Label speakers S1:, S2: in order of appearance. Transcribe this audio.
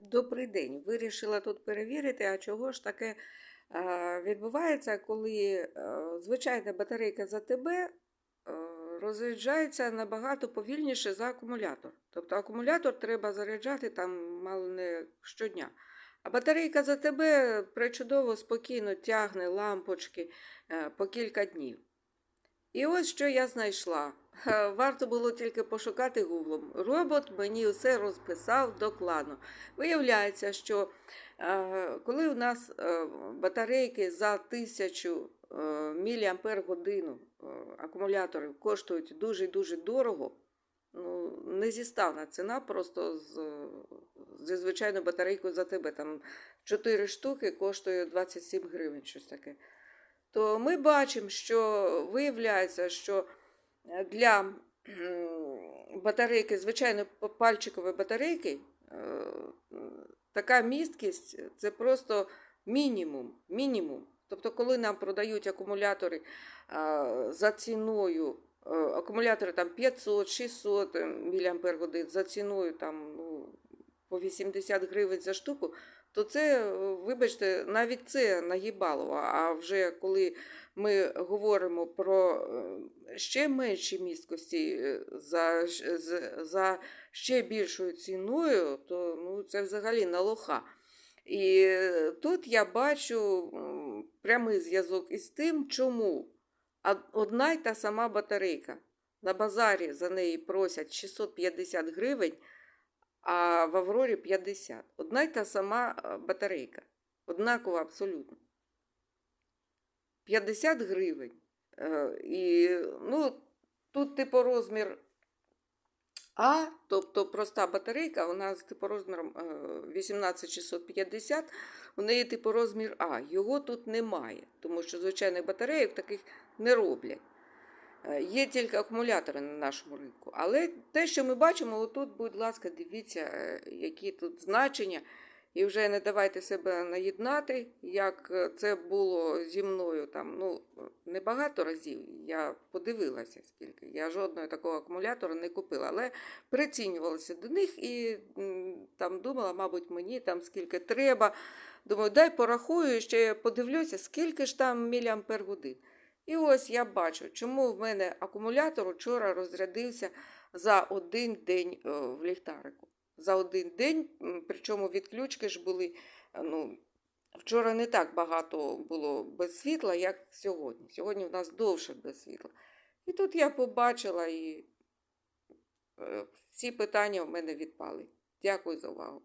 S1: Добрий день. Вирішила тут перевірити, а чого ж таке е, відбувається, коли е, звичайна батарейка за тебе е, розряджається набагато повільніше за акумулятор. Тобто акумулятор треба заряджати там мало не щодня. А батарейка за тебе причудово спокійно тягне лампочки е, по кілька днів. І ось що я знайшла. Варто було тільки пошукати гуглом. Робот мені все розписав докладно. Виявляється, що е, коли у нас е, батарейки за 1000 е, мАч годину акумуляторів коштують дуже-дуже дорого, ну, не зіставна ціна просто з, зі звичайною батарейкою за тебе. Там 4 штуки коштує 27 гривень, щось таке то ми бачимо, що виявляється, що е, для батарейки, звичайно, пальчикової батарейки, е, така місткість це просто мінімум. мінімум. Тобто, коли нам продають акумулятори за ціною, е, акумулятори там 500-600 мАч за ціною там, ну, по 80 гривень за штуку, то це, е, вибачте, навіть це нагибало. А вже коли ми говоримо про е, ще менші місткості е, за, за ще більшою ціною, то ну, це взагалі на лоха. І тут я бачу прямий зв'язок із тим, чому одна й та сама батарейка. На базарі за неї просять 650 гривень, а в Аврорі 50. Одна й та сама батарейка. Однакова абсолютно. 50 гривень. І ну, тут типу розмір А, тобто проста батарейка, у нас типу розміром е, 18650, у неї типу розмір А. Його тут немає, тому що звичайних батарейок таких не роблять. Е, Є тільки акумулятори на нашому ринку. Але те, що ми бачимо, отут, будь ласка, дивіться, е, які тут значення. І вже не давайте себе наєднати, як е, це було зі мною там, ну, небагато разів. Я подивилася скільки. Я жодного такого акумулятора не купила, але прицінювалася до них і там думала, мабуть, мені там скільки треба. Думаю, дай порахую, ще подивлюся, скільки ж там міліампер годин. І ось я бачу, чому в мене акумулятор вчора розрядився за один день е, в ліхтарику. За один день, причому відключки ж були. е, Ну, вчора не так багато було без світла, як сьогодні. Сьогодні в нас довше без світла. І тут я побачила, і е, всі питання в мене відпали. Дякую за увагу.